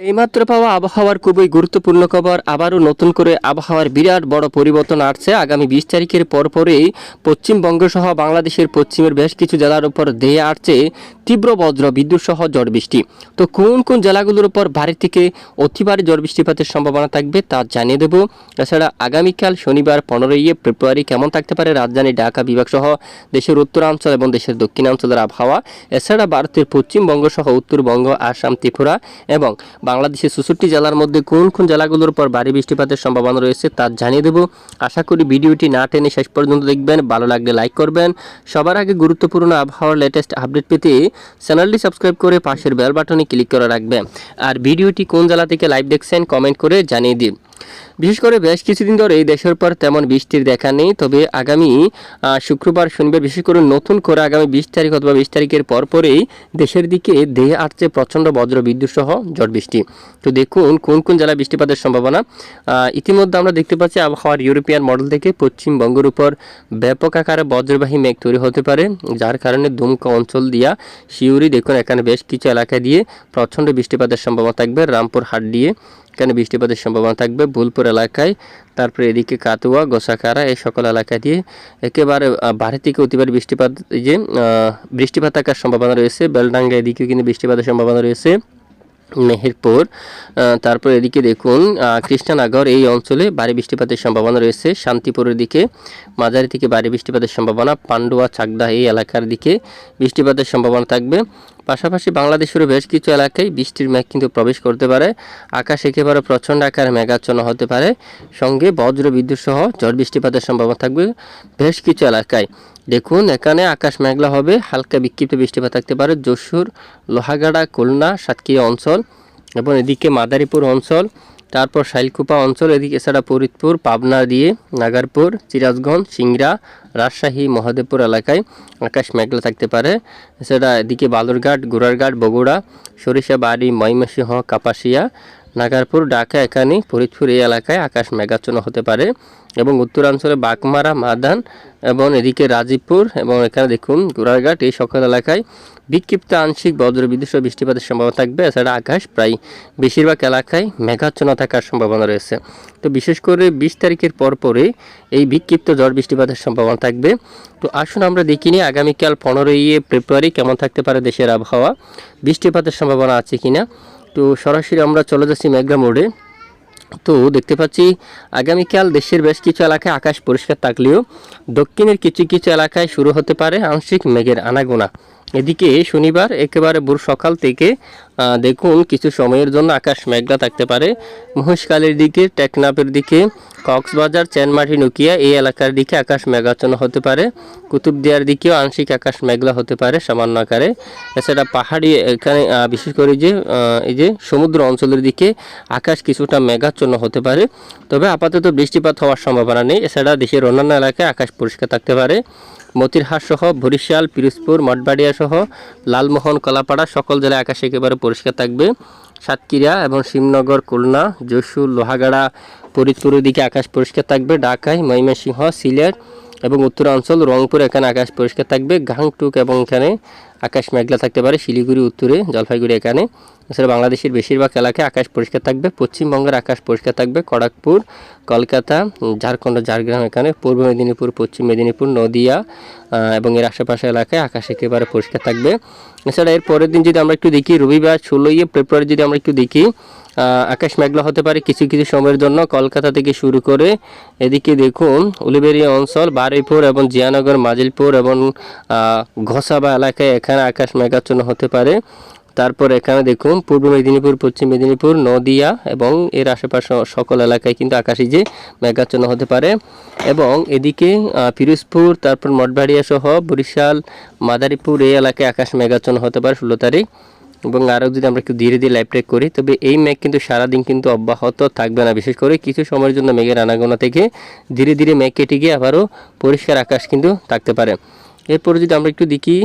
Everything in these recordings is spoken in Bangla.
এইমাত্র পাওয়া আবহাওয়ার খুবই গুরুত্বপূর্ণ খবর। আবারও নতুন করে আবহাওয়ার বিরাট বড় পরিবর্তন আসছে। আগামী বিশ তারিখের পরপরই পশ্চিমবঙ্গ সহ বাংলাদেশের পশ্চিমের বেশ কিছু জেলার উপর দেয়ে আসছে তীব্র বজ্র, বিদ্যুৎ সহ ঝড় বৃষ্টি। তো কোন কোন জেলাগুলোর উপর ভারী থেকে অতি ভারী বৃষ্টিপাতের সম্ভাবনা থাকবে তা জানিয়ে দেবো। এছাড়া আগামীকাল শনিবার পনেরোই ফেব্রুয়ারি কেমন থাকতে পারে রাজধানী ঢাকা বিভাগ সহ দেশের উত্তরাঞ্চল এবং দেশের দক্ষিণাঞ্চলের আবহাওয়া। এছাড়া ভারতের পশ্চিমবঙ্গ সহ উত্তরবঙ্গ, আসাম, ত্রিপুরা এবং বাংলাদেশের চৌষট্টি জেলার মধ্যে কোন কোন জেলাগুলোর পর ভারী বৃষ্টিপাতের সম্ভাবনা রয়েছে তা জানিয়ে দেব। আশা করি ভিডিওটি না টেনে শেষ পর্যন্ত দেখবেন, ভালো লাগলে লাইক করবেন। সবার আগে গুরুত্বপূর্ণ আবহাওয়ার লেটেস্ট আপডেট পেতে চ্যানেলটি সাবস্ক্রাইব করে পাশের বেল বাটনে ক্লিক করে রাখবেন। আর ভিডিওটি কোন জেলা থেকে লাইভ দেখছেন কমেন্ট করে জানিয়ে দিন। বিশেষ করে বেশ কিছুদিন ধরে এই দেশের পর তেমন বৃষ্টির দেখা নেই, তবে আগামী শুক্রবার, শনিবার, বিশেষ করে নতুন করে আগামী বিশ তারিখ অথবা বিশ তারিখের পরপরেই দেশের দিকে দেহে আসছে প্রচণ্ড বজ্র বিদ্যুৎ সহ ঝড় বৃষ্টি। তো দেখুন, কোন কোন জেলায় বৃষ্টিপাতের সম্ভাবনা? ইতিমধ্যে আমরা দেখতে পাচ্ছি আবহাওয়ার ইউরোপিয়ান মডেল থেকে পশ্চিমবঙ্গের উপর ব্যাপক আকারে বজ্রবাহী মেঘ তৈরি হতে পারে, যার কারণে দুমকা অঞ্চল দিয়া শিউরি দেখুন এখানে বেশ কিছু এলাকা দিয়ে প্রচণ্ড বৃষ্টিপাতের সম্ভাবনা থাকবে রামপুর হাট দিয়ে। এখানে বৃষ্টিপাতের সম্ভাবনা থাকবে বুলপুর এলাকায়, তারপরে এদিকে কাতুয়া গোসাকারা এই সকল এলাকা দিয়ে একেবারে বাড়ি থেকে অতিবার বৃষ্টিপাত যে বৃষ্টিপাত থাকার সম্ভাবনা রয়েছে বেলডাঙ্গা এদিকেও কিন্তু বৃষ্টিপাতের সম্ভাবনা রয়েছে, মেহেরপুর তারপর এদিকে দেখুন কৃষ্ণনগর, এই অঞ্চলে ভারী বৃষ্টিপাতের সম্ভাবনা রয়েছে, শান্তিপুরের দিকে, মাঝারি থেকে ভারী বৃষ্টিপাতের সম্ভাবনা, পান্ডুয়া, চাকদা, এই এলাকার দিকে বৃষ্টিপাতের সম্ভাবনা থাকবে পাশাপাশি বাংলাদেশেরও বেশ কিছু এলাকায় বৃষ্টির মেঘ কিন্তু প্রবেশ করতে পারে। আকাশ একেবারে প্রচণ্ড আকারে মেঘাচ্ছন্ন হতে পারে। সঙ্গে বজ্র বিদ্যুৎ সহ ঝড় বৃষ্টিপাতের সম্ভাবনা থাকবে বেশ কিছু এলাকায়। দেখুন, এখানে আকাশ মেঘলা হবে, হালকা বিক্ষিপ্ত বৃষ্টিপাত থাকতে পারে যশোর, লোহাগাড়া, খুলনা, সাতক্ষীরা অঞ্চল এবং এদিকে মাদারীপুর অঞ্চল, তারপর শাইলকুপা অঞ্চল, এদিকে এছাড়া ফরিদপুর, পাবনা দিয়ে নাগারপুর, সিরাজগঞ্জ, সিংড়া রাজশাহী, মহাদেবপুর এলাকায় আকাশ মেঘলা থাকতে পারে। এছাড়া এদিকে বালুরঘাট, গোড়ারঘাট, বগুড়া, সরিষাবাড়ি, ময়মনসিংহ, কাপাসিয়া নাগারপুর, ঢাকা, এখানে ফরিদপুর এই এলাকায় আকাশ মেঘাচ্ছন্ন হতে পারে এবং উত্তরাঞ্চলে বাগমারা, মাদান এবং এদিকে রাজীবপুর এবং এখানে দেখুন গোড়ারঘাট এই সকল এলাকায় বিক্ষিপ্ত আংশিক বজ্রবিদ্যুৎ বৃষ্টিপাতের সম্ভাবনা থাকবে। এছাড়া আকাশ প্রায় বেশিরভাগ এলাকায় মেঘাচ্ছন্ন থাকার সম্ভাবনা রয়েছে। তো বিশেষ করে বিশ তারিখের পর পরে এই বিক্ষিপ্ত ঝড় বৃষ্টিপাতের সম্ভাবনা থাকবে। তো আসুন আমরা দেখিনি আগামীকাল পনেরোই ফেব্রুয়ারি কেমন থাকতে পারে দেশের আবহাওয়া। বৃষ্টিপাতের সম্ভাবনা আছে কিনা? তো সরাসরি আমরা চলে যাচ্ছি মেঘা মোড়ে। তো দেখতে পাচ্ছি আগামীকাল দেশের বেশ কিছু এলাকায় আকাশ পরিষ্কার থাকলেও দক্ষিণের কিছু কিছু এলাকায় শুরু হতে পারে আংশিক মেঘের আনাগোনা। এদিকে শনিবার একেবারে ভোর সকাল থেকে দেখুন কিছু সময়ের জন্য আকাশ মেঘলা থাকতে পারে। মহেশকালের দিকে, টেকনাফের দিকে, কক্সবাজার, চেনমাটি, নুকিয়া এই এলাকার দিকে আকাশ মেঘাচ্ছন্ন হতে পারে। কুতুবদিয়ার দিকেও আংশিক আকাশ মেঘলা হতে পারে সামান্য আকারে। এছাড়া পাহাড়ি এখানে বিশেষ করে যে এই যে সমুদ্র অঞ্চলের দিকে আকাশ কিছুটা মেঘাচ্ছন্ন হতে পারে। তবে আপাতত বৃষ্টিপাত হওয়ার সম্ভাবনা নেই। এছাড়া দেশের অন্যান্য এলাকায় আকাশ পরিষ্কার থাকতে পারে। মতিরহাট সহ বরিশাল, পিরোজপুর, মঠবাড়িয়াসহ লালমোহন, কলাপাড়া সকল জেলায় আকাশ একেবারে পরিষ্কার থাকবে। সাতক্ষীরা এবং শিবনগর, খুলনা, যশোর, লোহাগাড়া, ফরিদপুরের দিকে আকাশ পরিষ্কার থাকবে। ঢাকায় ময়মনসিংহ, সিলেট এবং উত্তরাঞ্চল, রংপুর, এখানে আকাশ পরিষ্কার থাকবে। গাংটুক এবং এখানে আকাশ মেঘলা থাকতে পারে, শিলিগুড়ি উত্তরে, জলপাইগুড়ি এখানে। এছাড়া বাংলাদেশের বেশিরভাগ এলাকায় আকাশ পরিষ্কার থাকবে, পশ্চিমবঙ্গের আকাশ পরিষ্কার থাকবে খড়গপুর কলকাতা, ঝাড়খণ্ড, ঝাড়গ্রাম এখানে, পূর্ব মেদিনীপুর, পশ্চিম মেদিনীপুর, নদিয়া এবং এর আশেপাশে এলাকায় আকাশ একেবারে পরিষ্কার থাকবে। এছাড়া এর পরের দিন যদি আমরা একটু দেখি, রবিবার ষোলোই ফেব্রুয়ারি যদি আমরা একটু দেখি আকাশ মেঘলা হতে পারে কিছু কিছু সময়ের জন্য। কলকাতা থেকে শুরু করে এদিকে দেখুন উলুবেড়িয়া অঞ্চল, বারুইপুর এবং জিয়ানগর, মাজিলপুর এবং ঘোসাবা এলাকায় এখানে আকাশ মেঘাচ্ছন্ন হতে পারে। তারপর এখানে দেখুন, পূর্ব মেদিনীপুর, পশ্চিম মেদিনীপুর, নদিয়া এবং এর আশেপাশে সকল এলাকায় কিন্তু আকাশে যে মেঘাচ্ছন্ন হতে পারে। এবং এদিকে পিরোজপুর, তারপর মঠবাড়িয়া সহ বরিশাল, মাদারীপুর এই এলাকায় আকাশ মেঘাচ্ছন্ন হতে পারে ষোলো তারিখ। এবং আরও যদি আমরা একটু ধীরে ধীরে লাইভ ট্রেক করি, তবে এই মেঘ কিন্তু সারাদিন কিন্তু অব্যাহত থাকবে না। বিশেষ করে কিছু সময়ের জন্য মেঘের আনাগোনা থেকে ধীরে ধীরে মেঘ কেটে গিয়ে আবারও পরিষ্কার আকাশ কিন্তু থাকতে পারে। এরপরে যদি আমরা একটু দেখি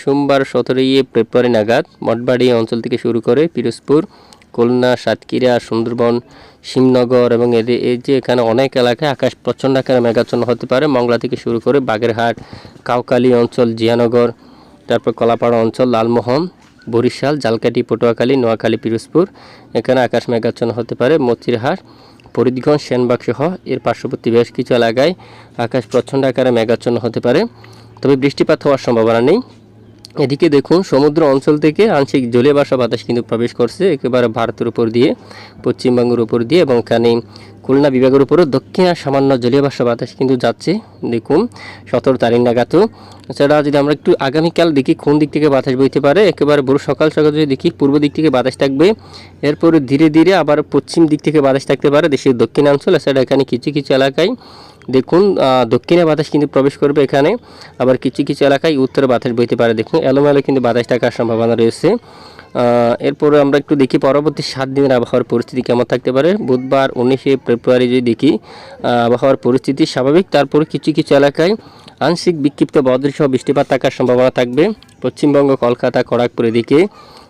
সোমবার সতেরোই ফেব্রুয়ারি নাগাদ মঠবাড়ি অঞ্চল থেকে শুরু করে পিরোজপুর, খুলনা, সাতক্ষীরা, সুন্দরবন, শিবনগর এবং এদের এই যে এখানে অনেক এলাকায় আকাশ প্রচণ্ড আকারে মেঘাচ্ছন্ন হতে পারে। মংলা থেকে শুরু করে বাগেরহাট, কাউকালী অঞ্চল, জিয়ানগর, তারপর কলাপাড়া অঞ্চল, লালমোহন বরিশাল জালকাটি পটুয়াখালী, নোয়াখালী, পিরোজপুর। এখানে আকাশ মেঘাচ্ছন্ন হতে পারে মচিরহাট ফরিদগঞ্জ, সেনবাগ সহ এর পার্শ্ববর্তী বেশ কিছু এলাকায় আকাশ প্রচণ্ড আকারে মেঘাচ্ছন্ন হতে পারে। তবে বৃষ্টিপাত হওয়ার সম্ভাবনা নেই। এদিকে দেখুন, সমুদ্র অঞ্চল থেকে আংশিক জলীয় বাসা বাতাস কিন্তু প্রবেশ করছে, একেবারে ভারতের উপর দিয়ে, পশ্চিমবঙ্গের উপর দিয়ে এবং এখানে খুলনা বিভাগের উপরও দক্ষিণ সামান্য জলীয় বাসা বাতাস কিন্তু যাচ্ছে, দেখুন, সতেরো তারিখ নাগাদ। এছাড়া যদি আমরা একটু আগামীকাল দেখি, কোন দিক থেকে বাতাস বইতে পারে, একেবারে বড় সকাল সকাল যদি দেখি, পূর্ব দিক থেকে বাতাস থাকবে, এরপরে ধীরে ধীরে আবার পশ্চিম দিক থেকে বাতাস থাকতে পারে, দেশের দক্ষিণাঞ্চল, এছাড়া এখানে কিছু কিছু এলাকায়, দেখুন দক্ষিণে বাতাস কিন্তু প্রবেশ করবে এখানে, আবার কিছু কিছু এলাকায় উত্তরে বাতাস বইতে পারে, দেখুন, এলোমেলো কিন্তু বাতাস থাকার সম্ভাবনা রয়েছে। এরপরে আমরা একটু দেখি পরবর্তী সাত দিনের আবহাওয়ার পরিস্থিতি কেমন থাকতে পারে। বুধবার উনিশে ফেব্রুয়ারি যদি দেখি আবহাওয়ার পরিস্থিতি স্বাভাবিক। তারপরে কিছু কিছু এলাকায় আংশিক বিক্ষিপ্ত বজ্রসহ বৃষ্টিপাত থাকার সম্ভাবনা থাকবে। পশ্চিমবঙ্গ, কলকাতা, খড়গপুর এদিকে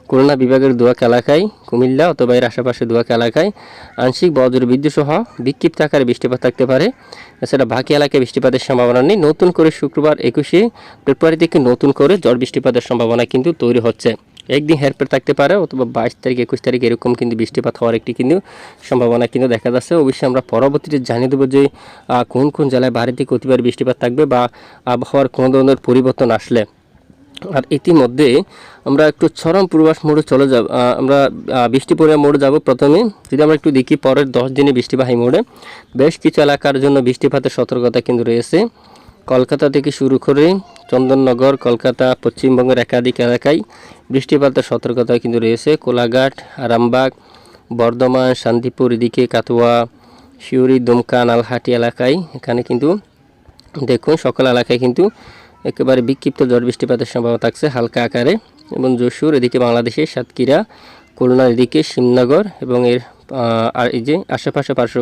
খুলনা বিভাগের দোয়াক এলাকায়, কুমিল্লা অথবা এর আশেপাশে দোয়াক এলাকায় আংশিক বজ্র বিদ্যুৎ সহ বিক্ষিপ্ত আকারে বৃষ্টিপাত থাকতে পারে। এছাড়া বাকি এলাকায় বৃষ্টিপাতের সম্ভাবনা নেই। নতুন করে শুক্রবার একুশে ফেব্রুয়ারি থেকে নতুন করে ঝড় বৃষ্টিপাতের সম্ভাবনা কিন্তু তৈরি হচ্ছে। একদিন হেরফের থাকতে পারে, অথবা বাইশ তারিখ, একুশ তারিখ এরকম কিন্তু বৃষ্টিপাত হওয়ার একটি কিন্তু সম্ভাবনা কিন্তু দেখা যাচ্ছে। অবশ্যই আমরা পরবর্তীতে জানিয়ে দেবো যে কোন কোন জেলায় বাড়ি থেকে অতিবার বৃষ্টিপাত থাকবে বা আবহাওয়ার কোনো ধরনের পরিবর্তন আসলে। আর ইতিমধ্যে আমরা একটু চরম পূর্বাস মোড়ে চলে যাব আমরা বৃষ্টিপূর্ণা মোড়ে যাব প্রথমে। যদি আমরা একটু দেখি পরের দশ দিনে বৃষ্টিবাহী মোড়ে, বেশ কিছু এলাকার জন্য বৃষ্টিপাতের সতর্কতা কিন্তু রয়েছে। কলকাতা থেকে শুরু করে চন্দননগর, কলকাতা, পশ্চিমবঙ্গের একাধিক এলাকায় বৃষ্টিপাতের সতর্কতা কিন্তু রয়েছে। কোলাঘাট, আরামবাগ, বর্ধমান, শান্তিপুর, এদিকে কাতুয়া শিউরি দুমকা, নালহাটি এলাকায় এখানে কিন্তু দেখুন সকল এলাকায় কিন্তু একেবারে বিক্ষিপ্ত ঝড় বৃষ্টিপাতের সম্ভাবনা থাকছে হালকা আকারে এবং যশোর, এদিকে বাংলাদেশের সাতক্ষীরা, খুলনা, এদিকে শিবনগর এবং এর আর এই যে আশেপাশে পার্শ্ব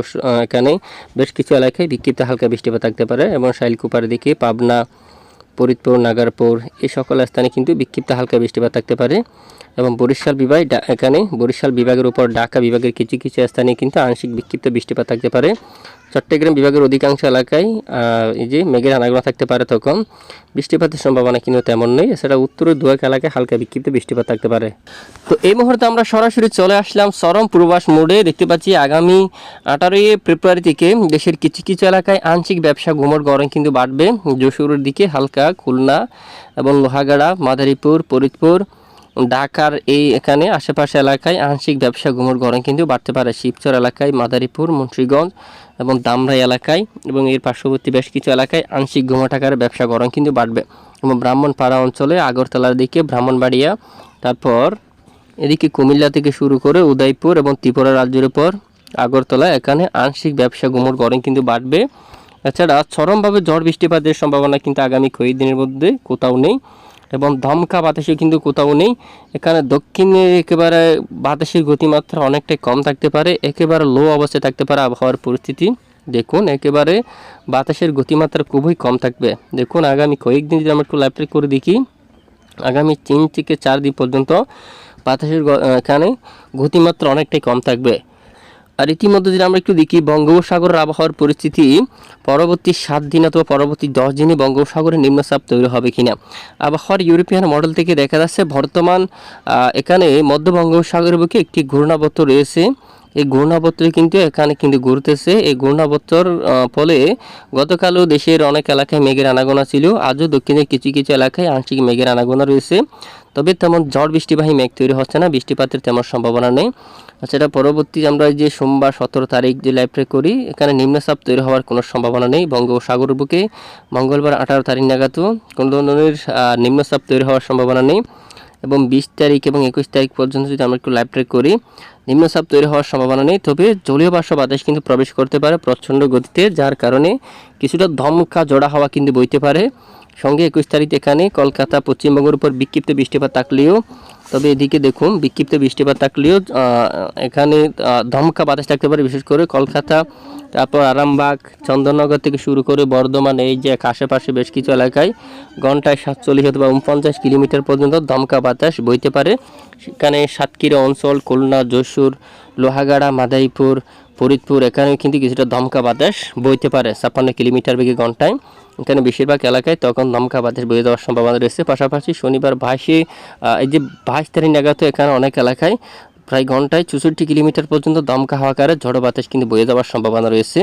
এখানে বেশ কিছু এলাকায় বিক্ষিপ্ত হালকা বৃষ্টিপাত থাকতে পারে এবং শাইলকুপার দিকে পাবনা ফরিদপুর, নাগারপুর, এই সকল স্থানে কিন্তু বিক্ষিপ্ত হালকা বৃষ্টিপাত থাকতে পারে। এবং বরিশাল বিভাগ এখানে বরিশাল বিভাগের উপর ঢাকা বিভাগের কিছু কিছু স্থানে কিন্তু আংশিক বিক্ষিপ্ত বৃষ্টিপাত থাকতে পারে। চট্টগ্রাম বিভাগের অধিকাংশ এলাকায় এই যে মেঘের আনাগোনা থাকতে পারে তখন, বৃষ্টিপাতের সম্ভাবনা কিন্তু তেমন নেই। এছাড়া উত্তরের দুয়াক এলাকায় হালকা বিক্ষিপ্ত বৃষ্টিপাত থাকতে পারে। তো এই মুহূর্তে আমরা সরাসরি চলে আসলাম চরম পূর্বাস মোড়ে। দেখতে পাচ্ছি আগামী আঠারোই ফেব্রুয়ারি থেকে দেশের কিছু কিছু এলাকায় আংশিক ব্যবসা ঘুমোর গরম কিন্তু বাড়বে। যশোরের দিকে হালকা খুলনা এবং লোহাগাড়া, মাদারীপুর, ফরিদপুর, ঢাকার এই এখানে আশেপাশে এলাকায় আংশিক ব্যবসা ঘুমোর গরম কিন্তু বাড়তে পারে। শিবচর এলাকায় মাদারীপুর, মুন্সিগঞ্জ এবং দামরাই এলাকায় এবং এর পার্শ্ববর্তী বেশ কিছু এলাকায় আংশিক ঘুমোট আকারে ব্যবসা গরম কিন্তু বাড়বে। এবং ব্রাহ্মণপাড়া অঞ্চলে আগরতলার দিকে ব্রাহ্মণবাড়িয়া, তারপর এদিকে কুমিল্লা থেকে শুরু করে উদয়পুর এবং ত্রিপুরা রাজ্যের উপর আগরতলা, এখানে আংশিক ব্যবসা গুমর গরম কিন্তু বাড়বে। এছাড়া চরমভাবে ঝড় বৃষ্টিপাতের সম্ভাবনা কিন্তু আগামী কয়েকদিনের মধ্যে কোথাও নেই। এবং ধমকা বাতাসে কিন্তু কোথাও নেই। এখানে দক্ষিণে একেবারে বাতাসের গতিমাত্রা অনেকটাই কম থাকতে পারে, একেবারে লো অবস্থায় থাকতে পারে আবহাওয়ার পরিস্থিতি। দেখুন, একেবারে বাতাসের গতিমাত্রা খুবই কম থাকবে। দেখুন, আগামী কয়েকদিন যদি আমরা একটু লাইভ করে দেখি, আগামী তিন থেকে চার দিন পর্যন্ত বাতাসের এখানে গতিমাত্রা অনেকটাই কম থাকবে। আর ইতিমধ্যে যদি আমরা একটু দেখি, বঙ্গোপসাগরের আবহাওয়ার পরিস্থিতি পরবর্তী সাত দিন অথবা পরবর্তী দশ দিনে বঙ্গোপসাগরে নিম্নচাপ তৈরি হবে কিনা? আবহাওয়ার ইউরোপিয়ান মডেল থেকে দেখা যাচ্ছে, বর্তমান এখানে মধ্য বঙ্গোপসাগরের বুকে একটি ঘূর্ণাবর্ত রয়েছে। এই ঘূর্ণাবর্ত কিন্তু এখানে কিন্তু ঘুরতেছে। এই ঘূর্ণাবর্তর ফলে গতকালও দেশের অনেক এলাকায় মেঘের আনাগোনা ছিল। আজও দক্ষিণের কিছু কিছু এলাকায় আংশিক মেঘের আনাগোনা রয়েছে। তবে তেমন ঝড় বৃষ্টিবাহী মেঘ তৈরি হচ্ছে না, বৃষ্টিপাতের তেমন সম্ভাবনা নেই। সেটা পরবর্তী আমরা যে সোমবার সতেরো তারিখ যে লাইভটা করি, এখানে নিম্নচাপ তৈরি হওয়ার কোনো সম্ভাবনা নেই। বঙ্গোপসাগর বুকে মঙ্গলবার আঠারো তারিখ নাগাদও কোনো ধরনের নিম্নচাপ তৈরি হওয়ার সম্ভাবনা নেই। এবং বিশ তারিখ এবং একুশ তারিখ পর্যন্ত যদি আমরা একটু লাইভ ট্রেক করি নিম্নচাপ তৈরি হওয়ার সম্ভাবনা নেই, তবে জলীয় বাষ্প বাতাস কিন্তু প্রবেশ করতে পারে প্রচণ্ড গতিতে, যার কারণে কিছুটা ধমকা জোড়া হাওয়া কিন্তু বইতে পারে। সঙ্গে একুশ তারিখ এখানে কলকাতা, পশ্চিমবঙ্গের উপর বিক্ষিপ্ত বৃষ্টিপাত থাকলেও, তবে এদিকে দেখুন, বিক্ষিপ্ত বৃষ্টিপাত থাকলেও এখানে ধমকা বাতাস থাকতে পারে, বিশেষ করে কলকাতা তারপর আরামবাগ চন্দননগর থেকে শুরু করে বর্ধমান এই যে আশেপাশে বেশ কিছু এলাকায় ঘন্টায় সাতচল্লিশ অথবা উনপঞ্চাশ কিলোমিটার পর্যন্ত দমকা বাতাস বইতে পারে। সেখানে সাতক্ষীরা অঞ্চল খুলনা যশোর লোহাগাড়া মাদাইপুর ফরিদপুর এখানেও কিন্তু কিছুটা দমকা বাতাস বইতে পারে ছাপ্পান্ন কিলোমিটার বেগে ঘন্টায়। এখানে বেশিরভাগ এলাকায় তখন দমকা বাতাস বয়ে যাওয়ার সম্ভাবনা রয়েছে। পাশাপাশি শনিবার আহ, এই যে বাইশ তারিখ নাগাদ এখানে অনেক এলাকায় প্রায় ঘন্টায় চৌষট্টি কিলোমিটার পর্যন্ত দমকা হওয়াকারে ঝড়ো বাতাস কিন্তু বয়ে যাওয়ার সম্ভাবনা রয়েছে।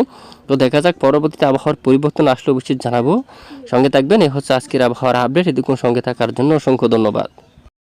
তো দেখা যাক, পরবর্তীতে আবহাওয়ার পরিবর্তন আসলে অবশ্যই জানাব। সঙ্গে থাকবেন, এ হচ্ছে আজকের আবহাওয়ার আপডেট এদিকে সঙ্গে থাকার জন্য অসংখ্য ধন্যবাদ।